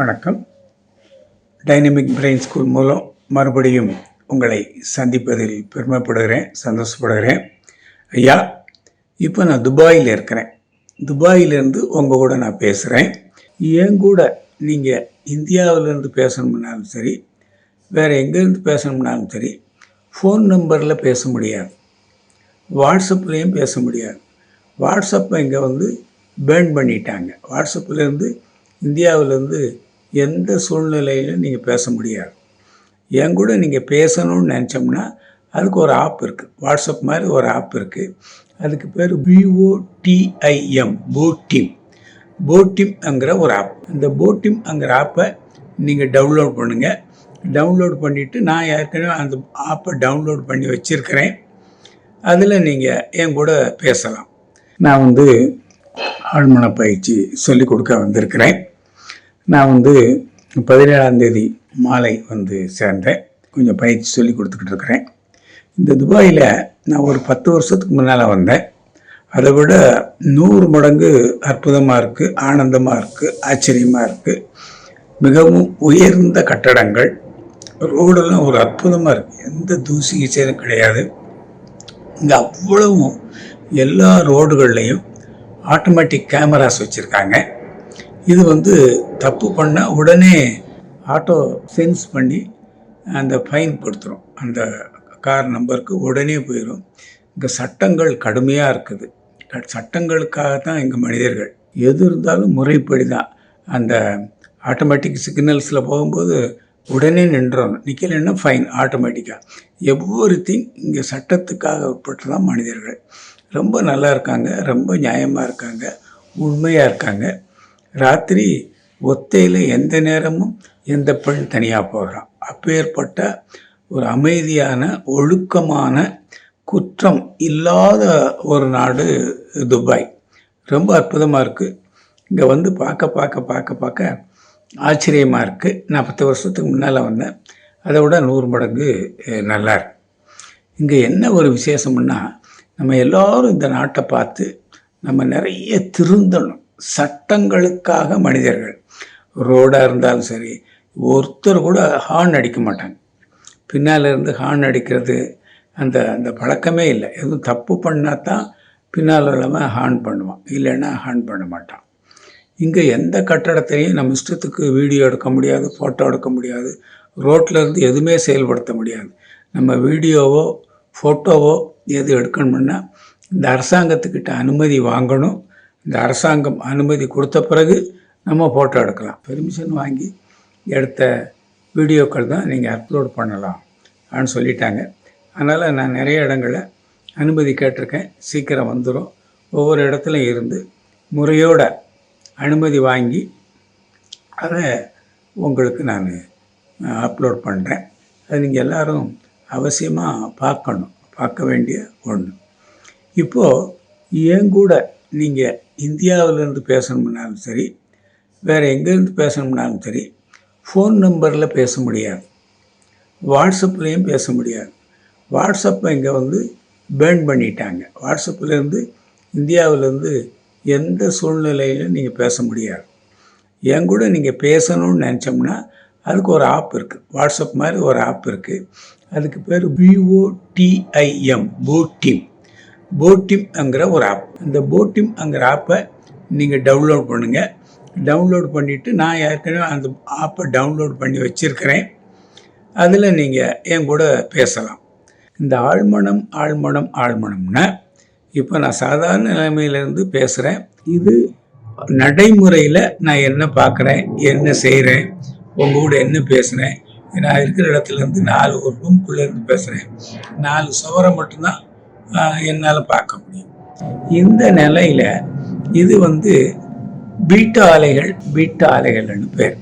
வணக்கம். Dynamic brain school மூலம் மறுபடியும் உங்களை சந்திப்பதில் பெருமைப்படுகிறேன் சந்தோஷப்படுகிறேன். ஐயா இப்போ நான் துபாயில் இருக்கிறேன். துபாயிலேருந்து உங்கள் கூட நான் பேசுகிறேன் என் கூட நீங்கள் இந்தியாவிலேருந்து பேசணும்னாலும் சரி வேறு எங்கேருந்து பேசணும்னாலும் சரி ஃபோன் நம்பரில் பேச முடியாது. வாட்ஸ்அப்லேயும் பேச முடியாது. வாட்ஸ்அப்பை இங்கே வந்து பேன் பண்ணிட்டாங்க. வாட்ஸ்அப்லேருந்து இந்தியாவிலேருந்து எந்த சூழ்நிலையிலும் நீங்கள் பேச முடியாது. என் கூட நீங்கள் பேசணும்னு நினச்சோம்னா அதுக்கு ஒரு ஆப் இருக்குது வாட்ஸ்அப் மாதிரி ஒரு ஆப் இருக்குது அதுக்கு பேர் பிஓடிஐஎம் போட்டிம் போட்டிம்ங்கிற ஒரு ஆப் இந்த போட்டிம்ங்கிற ஆப்பை நீங்கள் டவுன்லோட் பண்ணுங்கள் டவுன்லோட் பண்ணிவிட்டு நான் ஏற்கனவே அந்த ஆப்பை டவுன்லோட் பண்ணி வச்சுருக்கிறேன். அதில் நீங்கள் என் கூட பேசலாம். நான் வந்து ஆழ்மன பயிற்சி சொல்லிக் கொடுக்க வந்திருக்கிறேன். நான் வந்து பதினேழாம் தேதி மாலை வந்து சேர்ந்தேன். கொஞ்சம் பயிற்சி சொல்லி கொடுத்துக்கிட்டு இருக்கிறேன். இந்த துபாயில் நான் ஒரு பத்து வருஷத்துக்கு முன்னால் வந்தேன். அதை விட நூறு மடங்கு அற்புதமாக இருக்குது ஆனந்தமாக இருக்குது ஆச்சரியமாக இருக்குது மிகவும் உயர்ந்த கட்டடங்கள் ரோடெல்லாம் ஒரு அற்புதமாக இருக்குது எந்த தூசி கீச்சலும் கிடையாது. இங்கே அவ்வளவும் எல்லா ரோடுகள்லையும் ஆட்டோமேட்டிக் கேமராஸ் வச்சுருக்காங்க. இது வந்து தப்பு பண்ணால் உடனே ஆட்டோ சென்ஸ் பண்ணி அந்த ஃபைன் கொடுத்துரும். அந்த கார் நம்பருக்கு உடனே போயிடும் இங்கே சட்டங்கள் கடுமையாக இருக்குது. சட்டங்களுக்காக தான் எங்கள் மனிதர்கள். எது இருந்தாலும் முறைப்படி தான் அந்த ஆட்டோமேட்டிக் சிக்னல்ஸில் போகும்போது உடனே நின்றணும் நிற்கலைன்னா ஃபைன் ஆட்டோமேட்டிக்காக எவ்வொரு திங் இங்கே சட்டத்துக்காக உட்பட்டு தான் மனிதர்கள். ரொம்ப நல்லா இருக்காங்க. ரொம்ப நியாயமாக இருக்காங்க. உண்மையாக இருக்காங்க. ராத்திரி ஒத்தையில் எந்த நேரமும் எந்த பெண் தனியாக போகிறான் அப்பேற்பட்ட ஒரு அமைதியான ஒழுக்கமான குற்றம் இல்லாத ஒரு நாடு துபாய். ரொம்ப அற்புதமாக இருக்குது இங்கே வந்து பார்க்க பார்க்க பார்க்க பார்க்க ஆச்சரியமாக இருக்குது நான் பத்து வருஷத்துக்கு முன்னால் வந்தேன். அதை விட நூறு மடங்கு நல்லா இருக்கு. இங்கே என்ன ஒரு விசேஷம்னா நம்ம எல்லோரும் இந்த நாட்டை பார்த்து நம்ம நிறைய திருந்தணும். சட்டங்களுக்காக மனிதர்கள் ரோடாக இருந்தாலும் சரி ஒருத்தர் கூட ஹார்ன் அடிக்க மாட்டாங்க. பின்னால் இருந்து ஹார்ன் அடிக்கிறது அந்த அந்த பழக்கமே இல்லை. எதுவும் தப்பு பண்ணால் தான் பின்னால் உள்ளவன் ஹார்ன் பண்ணுவான். இல்லைன்னா ஹார்ன் பண்ண மாட்டான். இங்கே எந்த கட்டடத்தையும் நம்ம இஷ்டத்துக்கு வீடியோ எடுக்க முடியாது ஃபோட்டோ எடுக்க முடியாது ரோட்டில் இருந்து எதுவுமே செயல்படுத்த முடியாது. நம்ம வீடியோவோ ஃபோட்டோவோ எது எடுக்கணும்னா இந்த அரசாங்கத்துக்கிட்ட அனுமதி வாங்கணும். இந்த அரசாங்கம் அனுமதி கொடுத்த பிறகு நம்ம ஃபோட்டோ எடுக்கலாம். பெர்மிஷன் வாங்கி எடுத்த வீடியோக்கள் தான் நீங்கள் அப்லோட் பண்ணலாம் அப்படின்னு சொல்லிட்டாங்க. அதனால் நான் நிறைய இடங்களில் அனுமதி கேட்டிருக்கேன். சீக்கிரம் வந்துடும் ஒவ்வொரு இடத்துலையும் இருந்து முறையோட அனுமதி வாங்கி அதை உங்களுக்கு நான் அப்லோட் பண்ணுறேன் அது நீங்கள் எல்லோரும் அவசியமாக பார்க்கணும். பார்க்க வேண்டிய ஒன்று இப்போது என் கூட நீங்கள் இந்தியாவிலேருந்து பேசணும்னாலும் சரி வேறு எங்கேருந்து பேசணும்னாலும் சரி ஃபோன் நம்பரில் பேச முடியாது. வாட்ஸ்அப்லேயும் பேச முடியாது. வாட்ஸ்அப்பை இங்கே வந்து பேன் பண்ணிட்டாங்க. வாட்ஸ்அப்லேருந்து இந்தியாவிலேருந்து எந்த சூழ்நிலையிலும் நீங்கள் பேச முடியாது. என் கூட நீங்கள் பேசணும்னு நினச்சோம்னா அதுக்கு ஒரு ஆப் இருக்குது வாட்ஸ்அப் மாதிரி ஒரு ஆப் இருக்குது அதுக்கு பேர் பிஓடிஐஎம் போட்டிம் போட்டிம்ங்கிற ஒரு ஆப் இந்த போட்டிம்ங்கிற ஆப்பை நீங்கள் டவுன்லோட் பண்ணுங்கள் டவுன்லோட் பண்ணிவிட்டு நான் ஏற்கனவே அந்த ஆப்பை டவுன்லோட் பண்ணி வச்சுருக்கிறேன். அதில் நீங்கள் என் கூட பேசலாம். இந்த ஆழ்மனம் ஆழ்மனம் ஆழ்மனம்னா இப்போ நான் சாதாரண நிலைமையிலேருந்து பேசுகிறேன் இது நடைமுறையில் நான் என்ன பார்க்குறேன் என்ன செய்கிறேன் உங்கள் கூட என்ன பேசுகிறேன் நான் இருக்கிற இடத்துலேருந்து நாலு ஒரு ரூம்குள்ளே இருந்து பேசுகிறேன் நாலு சுவரை மட்டும்தான் என்னால் பார்க்க முடியும். இந்த நிலையில் இது வந்து பீட்டா அலைகள் பீட்டா அலைகள்னு பேர்.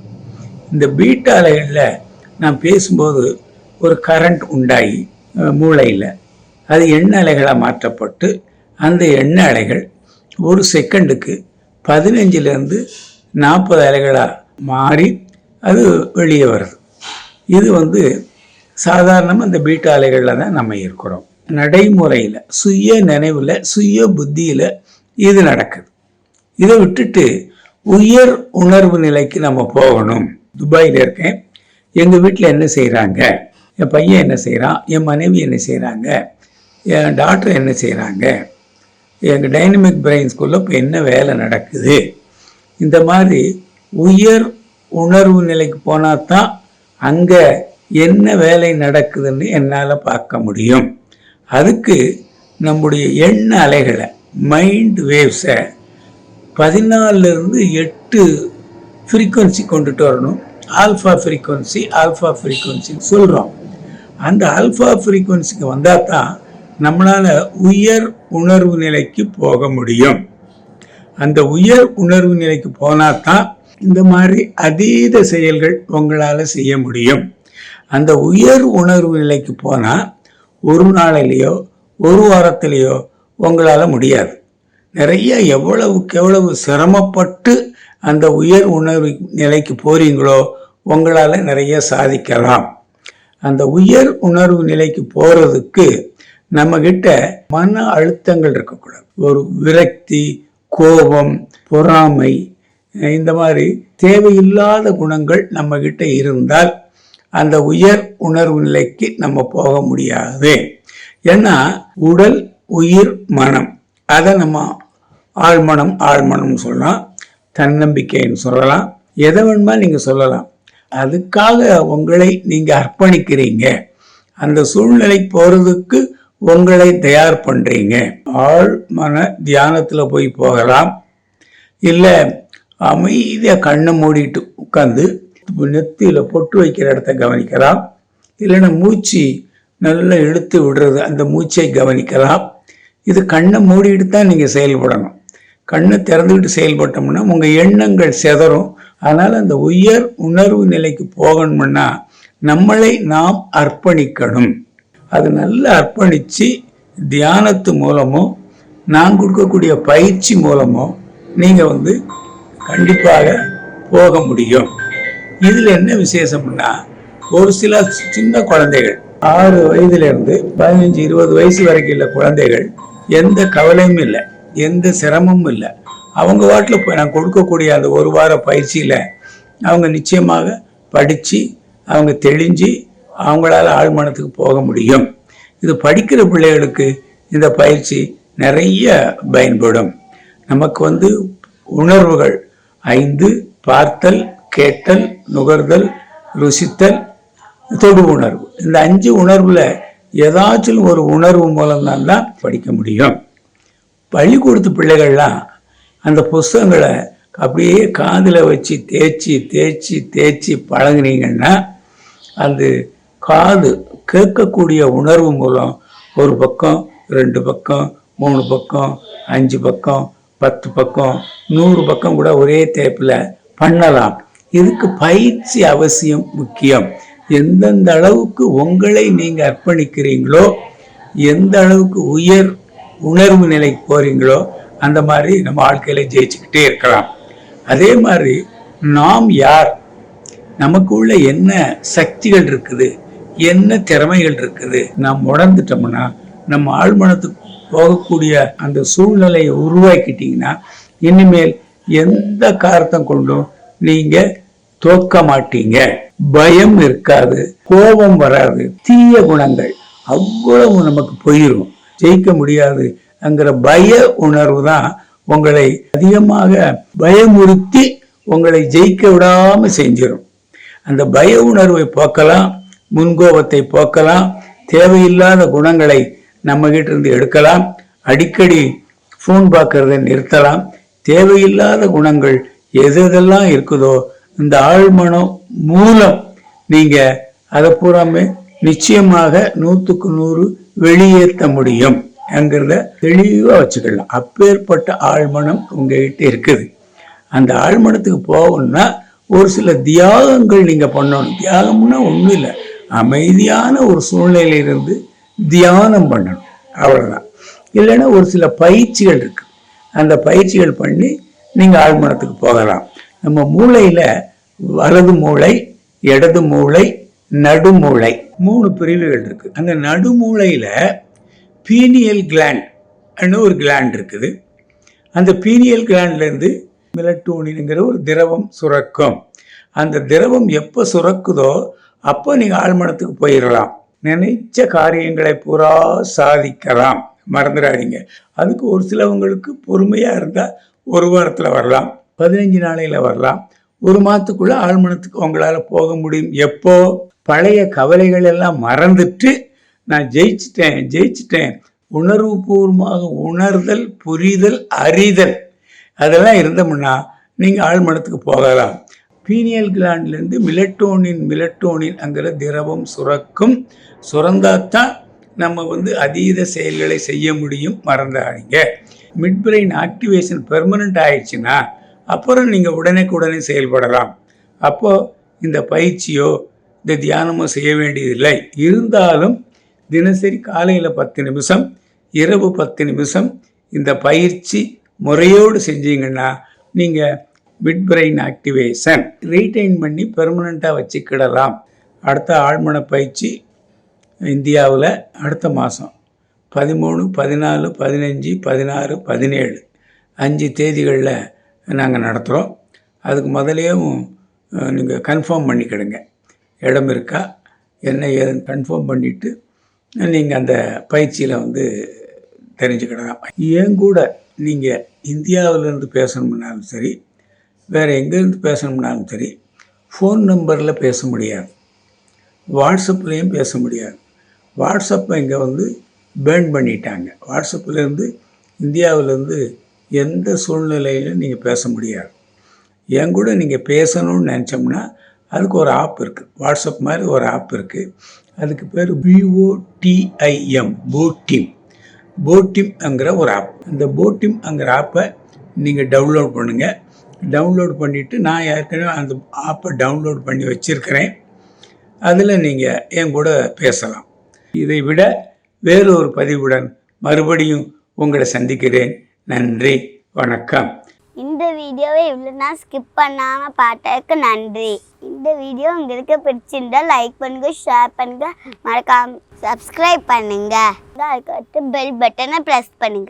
இந்த பீட்டா அலைகளில் நான் பேசும்போது ஒரு கரண்ட் உண்டாகி மூளையில். அது எண்ணெய் அலைகளாக மாற்றப்பட்டு அந்த எண்ணெய் அலைகள் ஒரு செகண்டுக்கு பதினஞ்சுலேருந்து நாற்பது அலைகளாக மாறி அது வெளியே வருது. இது வந்து சாதாரணமாக இந்த பீட்டா அலைகளில் தான் நம்ம இருக்கிறோம். நடைமுறையில் சுய நினைவில் சுய புத்தியில் இது நடக்குது. இதை விட்டுட்டு உயர் உணர்வு நிலைக்கு நம்ம போகணும். துபாயில் இருக்கேன். எங்கள் வீட்டில் என்ன செய்கிறாங்க என் பையன் என்ன செய்கிறான் என் மனைவி என்ன செய்கிறாங்க என் டாக்டர் என்ன செய்கிறாங்க எங்கள் டைனமிக் பிரெயின் ஸ்கூலில் இப்போ என்ன வேலை நடக்குது? இந்த மாதிரி உயர் உணர்வு நிலைக்கு போனால் தான் அங்கே என்ன வேலை நடக்குதுன்னு என்னால் பார்க்க முடியும். அதுக்கு நம்முடைய எண்ண அலைகளை மைண்ட் வேவ்ஸை பதினாலிருந்து எட்டு ஃப்ரீக்குவன்சி கொண்டுட்டு வரணும். ஆல்ஃபா ஃப்ரீக்குவன்சி ஆல்ஃபா ஃப்ரீக்குவன்சின்னு சொல்கிறோம் அந்த ஆல்ஃபா ஃப்ரீக்குவன்சிக்கு வந்தால் தான் நம்மளால் உயர் உணர்வு நிலைக்கு போக முடியும். அந்த உயர் உணர்வு நிலைக்கு போனால் தான் இந்த மாதிரி அதீத செயல்கள் உங்களால் செய்ய முடியும். அந்த உயர் உணர்வு நிலைக்கு போனால் ஒரு நாளிலேயோ ஒரு வாரத்திலேயோ உங்களால் முடியாது. நிறைய எவ்வளவுக்கு எவ்வளவு சிரமப்பட்டு அந்த உயர் உணர்வு நிலைக்கு போகிறீங்களோ உங்களால் நிறைய சாதிக்கலாம். அந்த உயர் உணர்வு நிலைக்கு போகிறதுக்கு நம்ம கிட்ட மன அழுத்தங்கள் இருக்கக்கூடாது. ஒரு விரக்தி கோபம் பொறாமை இந்த மாதிரி தேவையில்லாத குணங்கள் நம்ம இருந்தால் அந்த உயர் உணர்வு நிலைக்கு நம்ம போக முடியாது. ஏன்னா உடல் உயிர் மனம். அதை நம்ம ஆழ்மனம் ஆழ்மனம்னு சொல்லலாம். தன்னம்பிக்கைன்னு சொல்லலாம். எதை வேணுமா நீங்கள் சொல்லலாம். அதுக்காக உங்களை நீங்கள் அர்ப்பணிக்கிறீங்க. அந்த சூழ்நிலை போகிறதுக்கு உங்களை தயார் பண்ணுறீங்க ஆழ் மன தியானத்தில் போய் போகலாம். இல்லை அமைதியாக கண்ணை மூடிட்டு உட்காந்து நெத்தியில் பொட்டு வைக்கிற இடத்த கவனிக்கலாம். இல்லைன்னா மூச்சு நல்லா இழுத்து விடுறது அந்த மூச்சை கவனிக்கலாம். இது கண்ணை மூடிட்டு தான் நீங்கள் செயல்படணும். கண்ணை திறந்துக்கிட்டு செயல்பட்டோம்னா உங்கள் எண்ணங்கள் செதறும். அதனால் அந்த உயர் உணர்வு நிலைக்கு போகணும்னா நம்மளை நாம் அர்ப்பணிக்கணும். அது நல்லா அர்ப்பணித்து தியானத்து மூலமோ நான் கொடுக்கக்கூடிய பயிற்சி மூலமோ நீங்கள் வந்து கண்டிப்பாக போக முடியும். இதில் என்ன விசேஷம்னா ஒரு சில சின்ன குழந்தைகள் ஆறு வயதிலிருந்து பதினஞ்சு இருபது வயசு வரைக்கும் உள்ள குழந்தைகள் எந்த கவலையும் இல்லை எந்த சிரமமும் இல்லை. அவங்க வாட்டில் இப்போ நான் கொடுக்கக்கூடிய அந்த ஒரு வார பயிற்சியில் அவங்க நிச்சயமாக படித்து அவங்க தெளிஞ்சு அவங்களால ஆழ்மனத்துக்கு போக முடியும். இது படிக்கிற பிள்ளைகளுக்கு இந்த பயிற்சி நிறைய பயன்படும். நமக்கு வந்து உணர்வுகள் ஐந்து பார்த்தல் கேட்டல் நுகர்தல் ருசித்தல் தொடு உணர்வு. இந்த அஞ்சு உணர்வுல ஏதாச்சும் ஒரு உணர்வு மூலம்தான் தான் படிக்க முடியும். பள்ளிக்கூடத்து பிள்ளைகள்லாம் அந்த புஸ்தகங்களை அப்படியே காதில் வச்சு தேய்ச்சி தேய்ச்சி தேய்ச்சி பழகுனீங்கன்னா அது காது கேட்கக்கூடிய உணர்வு மூலம் ஒரு பக்கம் ரெண்டு பக்கம் மூணு பக்கம் அஞ்சு பக்கம் பத்து பக்கம் நூறு பக்கம் கூட ஒரே தேப்பில் பண்ணலாம். இதுக்கு பயிற்சி அவசியம் முக்கியம். எந்தெந்த அளவுக்கு உங்களை நீங்கள் அர்ப்பணிக்கிறீங்களோ எந்த அளவுக்கு உயர் உணர்வு நிலைக்கு போறீங்களோ அந்த மாதிரி நம்ம வாழ்க்கையில ஜெயிச்சுக்கிட்டே இருக்கலாம். அதே மாதிரி நாம் யார்? நமக்குள்ள என்ன சக்திகள் இருக்குது? என்ன திறமைகள் இருக்குது? நாம் உணர்ந்துட்டோம்னா நம்ம ஆழ்மனத்துக்கு போகக்கூடிய அந்த சூழ்நிலையை உருவாக்கிட்டீங்கன்னா இனிமேல் எந்த காரத்தம் கொண்டும் நீங்க தோக்க மாட்டீங்க. பயம் இருக்காது. கோபம் வராது. தீய குணங்கள் அவ்வளவு நமக்கு போயிடும் ஜெயிக்க முடியாது அங்கிற பய உணர்வு தான் உங்களை அதிகமாக பயமுறுத்தி உங்களை ஜெயிக்க விடாம செஞ்சிடும் அந்த பய உணர்வை போக்கலாம் முன்கோபத்தை போக்கலாம் தேவையில்லாத குணங்களை நம்ம கிட்ட இருந்து எடுக்கலாம் அடிக்கடி ஃபோன் பார்க்கறதை நிறுத்தலாம் தேவையில்லாத குணங்கள் எது எதெல்லாம் இருக்குதோ இந்த ஆழ்மனம் மூலம் நீங்க அதை பூராமே நிச்சயமாக நூற்றுக்கு நூறு வெளியேற்ற முடியும் என்கிறத தெளிவாக வச்சுக்கலாம். அப்பேற்பட்ட ஆழ்மனம் உங்ககிட்ட இருக்குது. அந்த ஆழ்மனத்துக்கு போகணும்னா ஒரு சில தியாகங்கள் நீங்க பண்ணணும். தியாகம்னா ஒன்றும் இல்லை. அமைதியான ஒரு சூழ்நிலையிலிருந்து தியானம் பண்ணணும். அவ்வளோதான் இல்லைன்னா ஒரு சில பயிற்சிகள் இருக்கு. அந்த பயிற்சிகள் பண்ணி நீங்கள் ஆழ்மனத்துக்கு போகலாம். நம்ம மூளையில் வலது மூளை இடது மூளை நடுமூளை மூணு பிரிவுகள் இருக்குது அந்த நடுமூளையில் பீனியல் கிளாண்ட் ஒரு கிளாண்ட் இருக்குது. அந்த பீனியல் கிளாண்ட்லேருந்து மிலட்டோனின்ங்கிற ஒரு திரவம் சுரக்கும். அந்த திரவம் எப்போ சுரக்குதோ அப்போ நீங்கள் ஆழ்மனத்துக்கு போயிடலாம் நினைச்ச காரியங்களை பூரா சாதிக்கலாம். மறந்துடாதீங்க. அதுக்கு ஒரு சிலவங்களுக்கு பொறுமையாக இருந்தால் ஒரு வாரத்தில் வரலாம். பதினஞ்சு நாளையில் வரலாம். ஒரு மாதத்துக்குள்ளே ஆழ்மனத்துக்கு உங்களால் போக முடியும். எப்போ? பழைய கவலைகள் எல்லாம் மறந்துட்டு நான் ஜெயிச்சிட்டேன் ஜெயிச்சிட்டேன். உணர்வுபூர்வமாக உணர்தல் புரிதல் அறிதல் அதெல்லாம் இருந்தோம்னா நீங்கள் ஆழ்மனத்துக்கு போகலாம். பீனியல் கிளாண்ட்லேருந்து மிலட்டோனின் மிலட்டோனின் அங்கிற திரவம் சுரக்கும். சுரந்தாத்தான் நம்ம வந்து அதீத செயல்களை செய்ய முடியும். மறந்தாதீங்க. மிட் பிரெயின் ஆக்டிவேஷன் பெர்மனண்ட் ஆயிடுச்சுன்னா அப்புறம் நீங்கள் உடனே செயல்படலாம். அப்போது இந்த பயிற்சியோ இந்த தியானமோ செய்ய வேண்டியதில்லை. இருந்தாலும் தினசரி காலையில் பத்து நிமிஷம் இரவு பத்து நிமிஷம் இந்த பயிற்சி முறையோடு செஞ்சீங்கன்னா நீங்கள் மிட் பிரெயின் ஆக்டிவேஷன் ரீட்டைன் பண்ணி பெர்மனண்ட்டாக வச்சுக்கிடலாம். அடுத்த ஆழ்மன பயிற்சி இந்தியாவில் அடுத்த மாதம் பதிமூணு பதினாலு பதினஞ்சு பதினாறு பதினேழு. அஞ்சு தேதிகளில் நாங்கள் நடத்துகிறோம் அதுக்கு முதலேயும் நீங்கள் கன்ஃபார்ம் பண்ணிக்கிடுங்க. இடம் இருக்கா? என்ன ஏதுன்னு கன்ஃபார்ம் பண்ணிவிட்டு நீங்கள் அந்த பயிற்சியில் வந்து தெரிஞ்சுக்கிடலாம். ஏன் கூட நீங்கள் இந்தியாவிலேருந்து பேசணும்னாலும் சரி வேறு எங்கேருந்து பேசணும்னாலும் சரி ஃபோன் நம்பரில் பேச முடியாது. வாட்ஸ்அப்லேயும் பேச முடியாது. வாட்ஸ்அப்பை இங்கே வந்து பேர்ன் பண்ணிட்டாங்க. வாட்ஸ்அப்லேருந்து இந்தியாவிலேருந்து எந்த சூழ்நிலையிலும் நீங்கள் பேச முடியாது. என் கூட நீங்கள் பேசணும்னு நினச்சோம்னா அதுக்கு ஒரு ஆப் இருக்குது வாட்ஸ்அப் மாதிரி ஒரு ஆப் இருக்குது அதுக்கு பேர் பிஓடிஐஎம் போட்டிம் போட்டிம்ங்கிற ஒரு ஆப். இந்த போட்டிம்ங்கிற ஆப்பை நீங்கள் டவுன்லோட் பண்ணுங்கள் டவுன்லோட் பண்ணிவிட்டு நான் ஏற்கனவே அந்த ஆப்பை டவுன்லோட் பண்ணி வச்சுருக்கிறேன். அதில் நீங்கள் என் கூட பேசலாம். இதை விட வேறொரு பதிவுடன் மறுபடியும் உங்களை சந்திக்கிறேன். நன்றி வணக்கம். இந்த வீடியோவை இவ்வளோ ஸ்கிப் பண்ணாமல் பார்த்ததுக்கு நன்றி. இந்த வீடியோ உங்களுக்கு பிடிச்சிருந்தா லைக் பண்ணுங்க ஷேர் பண்ணுங்க. மறக்காம சப்ஸ்கிரைப் பண்ணுங்க. அதுக்கு பெல் பட்டனை ப்ரெஸ் பண்ணுங்க.